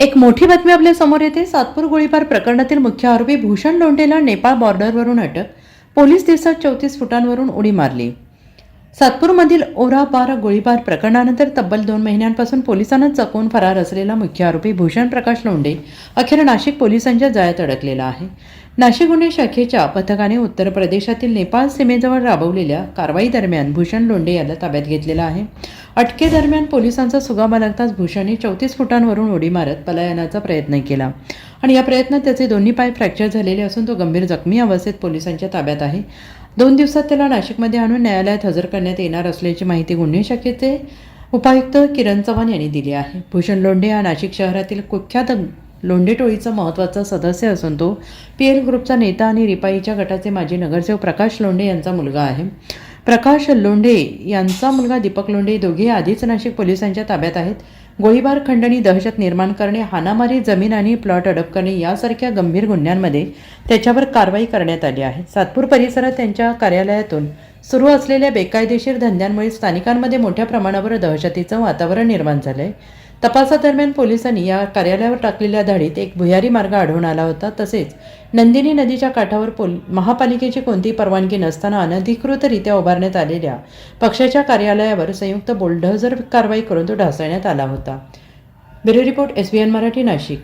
एक मोठी बातमी आपल्यासमोर येते. सातपूर गोळीबार प्रकरणातील मुख्य आरोपी भूषण लोंढेला नेपाळ बॉर्डरवरून अटक पोलीस दिवसात चौतीस फुटांवरून उडी मारली. सातपूरमधील ओरा बार गोळीबार प्रकरणानंतर तब्बल दोन महिन्यांपासून पोलिसांना चकवून फरार असलेला मुख्य आरोपी भूषण प्रकाश लोंढे अखेर नाशिक पोलिसांच्या जाळ्यात अडकलेला आहे. नाशिक गुन्हे शाखेच्या पथकाने उत्तर प्रदेशातील नेपाळ सीमेजवळ राबवलेल्या कारवाई दरम्यान भूषण लोंढे याला ताब्यात घेतलेला आहे. अटकेदरम्यान पोलिसांचा सुगामा लागताच भूषणने चौतीस फुटांवरून उडी मारत पलायनाचा प्रयत्न केला. आणि या प्रयत्नात त्याचे दोन्ही पाय फ्रॅक्चर झालेले असून तो गंभीर जखमी अवस्थेत पोलिसांच्या ताब्यात आहे. दोन दिवसात त्याला नाशिकमध्ये आणून न्यायालयात हजर करण्यात येणार असल्याची माहिती गुन्हे शाखेचे उपायुक्त किरण चव्हाण यांनी दिली आहे. भूषण लोंढे हा नाशिक शहरातील कुख्यात लोंढे टोळीचा महत्त्वाचा सदस्य असून तो पी एल ग्रुपचा नेता आणि रिपाईच्या गटाचे माजी नगरसेवक प्रकाश लोंढे यांचा मुलगा आहे. प्रकाश लोंढे यांचा मुलगा दीपक लोंढे दोघे आधीच नाशिक पोलिसांच्या ताब्यात आहेत. गोळीबार खंडणी दहशत निर्माण करणे हानामारी जमीन आणि प्लॉट अडप करणे यासारख्या गंभीर गुन्ह्यांमध्ये त्याच्यावर कारवाई करण्यात आली आहे. सातपूर परिसरात त्यांच्या कार्यालयातून सुरू असलेल्या बेकायदेशीर धंद्यांमुळे स्थानिकांमध्ये मोठ्या प्रमाणावर दहशतीचं वातावरण निर्माण झालं आहे तपासादरम्यान पोलिसांनी या कार्यालयावर टाकलेल्या धाडीत एक भुयारी मार्ग आढळून आला होता. तसेच नंदिनी नदीच्या काठावर पोल महापालिकेची कोणतीही परवानगी नसताना अनधिकृतरित्या उभारण्यात आलेल्या पक्षाच्या कार्यालयावर संयुक्त बुलडोझर कारवाई करून तो ढासळण्यात आला होता. Bureau report S B N Marathi Nashik.